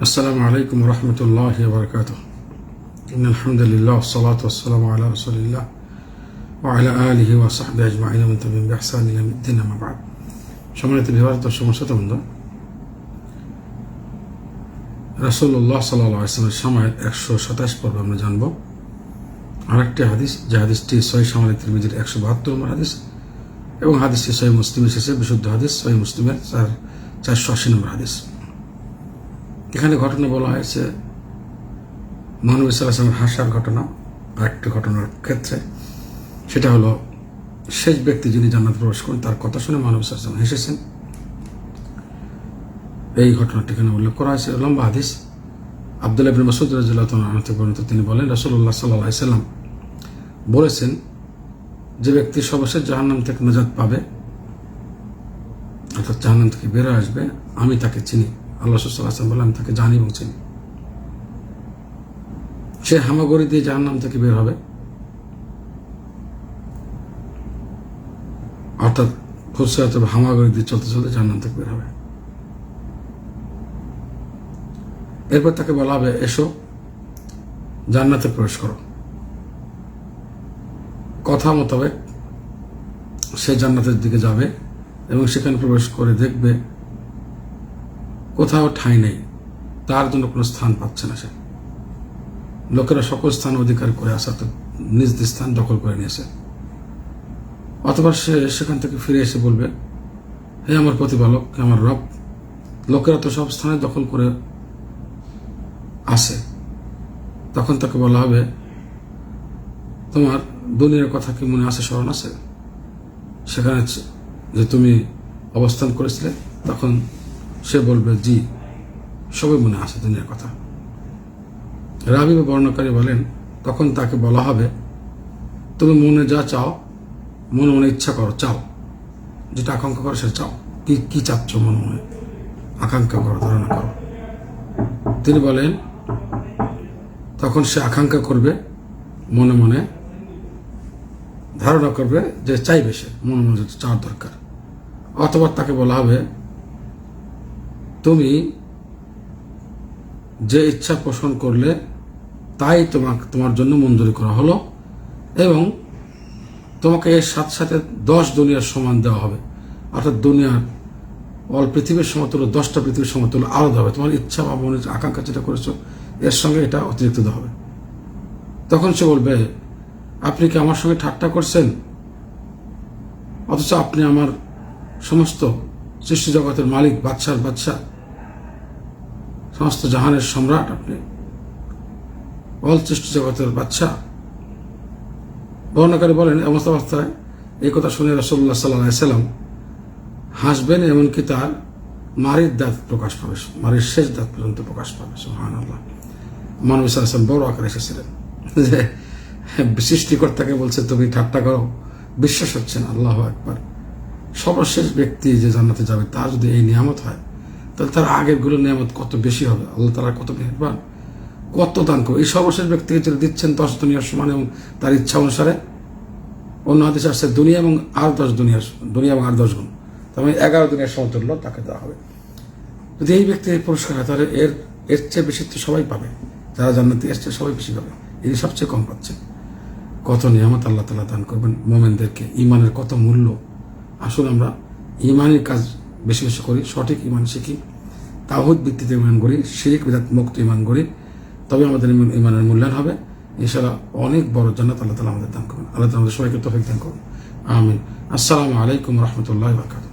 আসসালামু আলাইকুম রহমতুল্লাহ বরকাত ইন আলহামদুলিল্লাহ সালাত আসসালাম আল্লাহ রসুলিল্লাহ ওয়ালা আলহি ওয়াসাহবি আজমাইন তবিম বেহসান ইলামুদ্দিন আমাবাদ সম্মানিত বিবাহ দর্শক শ্রোতবৃন্দ রাসুল্লাহ সাল্লাহ আসলামের সময়ের একশো সাতাশ পর্বে আমরা জানব। আরেকটি হাদিস, যে হাদিসটি সহি সামালিক তিরমিজির একশো বাহাত্তর নম্বর হাদিস এবং হাদিসটি সহি মুসলিম শেষে বিশুদ্ধ হাদিস সহি মুসলিমের চার চারশো আশি নম্বর হাদিস। এখানে ঘটনা বলা হয়েছে, মহানবী সাল্লাহামের হাসার ঘটনা আরেকটি ঘটনার ক্ষেত্রে। সেটা হলো, শেষ ব্যক্তি যিনি জান্নাত প্রবেশ করেন, তার কথা শুনে মহানবী সাল্লাম হেসেছেন। এই ঘটনাটি এখানে উল্লেখ করা হয়েছে। লম্বা হাদিস। আবদুল্লাহ ইবিন মাসুদ রাজিল্লাহ থেকে বর্ণিত, তিনি বলেন রসুল্লাহ সাল্লাহ সাল্লাম বলেছেন, যে ব্যক্তি সর্বশেষ জাহান্নাম থেকে নাজাদ পাবে, অর্থাৎ জাহান্নাম থেকে বেরো আসবে, আমি তাকে চিনি। আল্লাহ সাল্লাম বলে আমি তাকে জানি এবং চিনি। সে হামাগরি দিয়ে জাহান্নাম থেকে বের হবে। অর্থাৎ হামাগরি দিয়ে চলতে চলতে জাহান্নাম থেকে বের হবে। এরপর তাকে বলা হবে, এসো, জান্নাতে প্রবেশ করো। কথা মোতাবেক সে জান্নাতের দিকে যাবে এবং সেখানে প্রবেশ করে দেখবে কোথাও ঠাঁই নেই, তার জন্য কোনো স্থান পাচ্ছে না সে। লোকেরা সকল স্থান অধিকার করে আসা তো নিজ নিজ স্থান দখল করে নিয়েছে। অথবা সে সেখান থেকে ফিরে এসে বলবে, হে আমার প্রতিপালক আমার রব, লোকেরা তো সব স্থানে দখল করে আসে। তখন তাকে বলা হবে, তোমার দুনিয়ার কথা কি মনে আছে, স্মরণ আছে? সেখানে যে তুমি অবস্থান করেছিলে, তখন সে বলবে, জি, সবই মনে আছে দুনিয়ার কথা। রাবি বর্ণকারী বলেন, তখন তাকে বলা হবে, তুমি মনে যা চাও, মনে মনে ইচ্ছা করো, চাও। যেটা আকাঙ্ক্ষা করো সেটা চাও। কি কি চাচ্ছ মনে মনে? আকাঙ্ক্ষা করো, ধারণা করো। তিনি বলেন, তখন সে আকাঙ্ক্ষা করবে, মনে মনে ধারণা করবে যে চাইবে সে, মনে মনে চাওয়ার দরকার। অথবা তাকে বলা হবে তুমি যে ইচ্ছা পোষণ করলে তাই তোমাকে তোমার জন্য মঞ্জুরি করা হলো এবং তোমাকে এর সাথে সাথে দশ দুনিয়ার সমান দেওয়া হবে। অর্থাৎ দুনিয়ার অল পৃথিবীর সমতুল্য দশটা পৃথিবীর সমতুল্য আলাদা হবে। তোমার ইচ্ছা বা মনের আকাঙ্ক্ষা যেটা করেছ, এর সঙ্গে এটা অতিরিক্ত দেওয়া হবে। তখন সে বলবে, আপনি কি আমার সঙ্গে ঠাট্টা করছেন? অথচ আপনি আমার সমস্ত সৃষ্টি জগতের মালিক, বাদশার বাদশাহ সমস্ত জাহানের সম্রাট আপনি। অল সৃষ্টি জগতের বাদশাহ বর্ণাকারী বলেন, এমন অবস্থায় এই কথা শুনে রসল্লা সাল্লাহ সাল্লাম হাসবেন, এমনকি তার মারির দাঁত প্রকাশ পাবে, মারির শেষ দাঁত পর্যন্ত প্রকাশ পাবে সোহান আল্লাহ মানব ইসলাম বড় আকারে এসেছিলেন। যে সৃষ্টিকর্তাকে বলছে, তুমি ঠাট্টা করো, বিশ্বাস হচ্ছে না, আল্লাহ একবার সর্বশেষ ব্যক্তি যে জান্নাতে যাবে, তার যদি এই নিয়ামত হয় তাহলে তার আগেরগুলো নিয়ামত কত বেশি হবে? আল্লাহ তারা কত মেহরবান, কত দান করবে। এই সর্বশেষ ব্যক্তিকে যদি দিচ্ছেন দশ দুনিয়ার সমান এবং তার ইচ্ছা অনুসারে। অন্য হাদিস আসছে, দুনিয়া এবং আর দশ দুনিয়ার দুনিয়া এবং আর দশ গুণ। তার মানে এগারো দুনিয়ার সমতুল্য তাকে দেওয়া হবে। যদি এই ব্যক্তি এই পুরস্কার হয়, তাহলে এর এর চেয়ে বেশি তো সবাই পাবে। যারা জান্নাতি, এর চেয়ে সবাই বেশি পাবে। ইনি সবচেয়ে কম পাচ্ছেন কত নিয়ামত আল্লাহ তালা দান করবেন মোমেনদেরকে। ইমানের কত মূল্য? আসলে আমরা ইমানের কাজ বেশি বেশি করি, সঠিক ইমান শিখি। তাহুদ ভিত্তিতে ইমান করি, শিরিক বিদাত মুক্ত ইমান করি, তবে আমাদের ইমানের মূল্যায়ন হবে। এছাড়া অনেক বড় জান্নাত আল্লাহ তালা আমাদের দান করুন। আল্লাহ তালা আমাদের সবাইকে তফিক দান করুন। আমিন। আসসালামু আলাইকুম রহমতুল্লাহ বারকাত